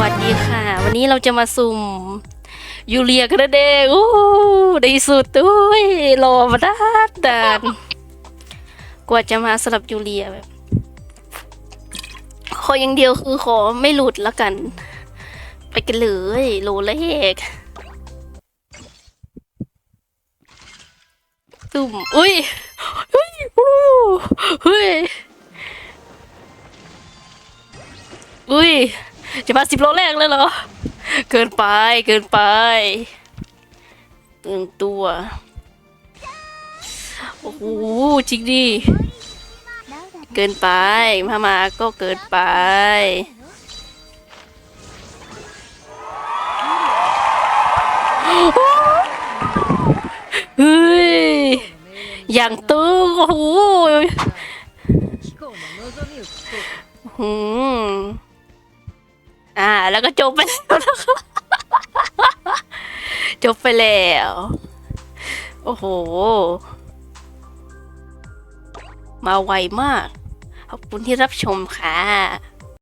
วัสดีค่ะ วันนี้เราจะมาสุ่มยูเลียกันนะเด็กโอ้ในสุดด้วยรอมาด้านดานกว่าจะมาสำหรับยูเลียแบบขออย่างเดียวคือขอไม่หลุดแล้วกัน ไปกันเลยโลเลขตุ่มอุ้ยเฮ้ยอู้เฮ้ยอุ้ย จะพันสิบโลแรกแล้วเหรอ เกินไปเกินไปหนึ่งตัว โอ้โหจริงดิเกินไปมามาก็เกินไปเฮ้ยอย่างตึงโอ้โหหืม อ่า แล้วก็จบไปแล้วจบไปแล้ว โอ้โห มาไวมาก ขอบคุณที่รับชมค่ะ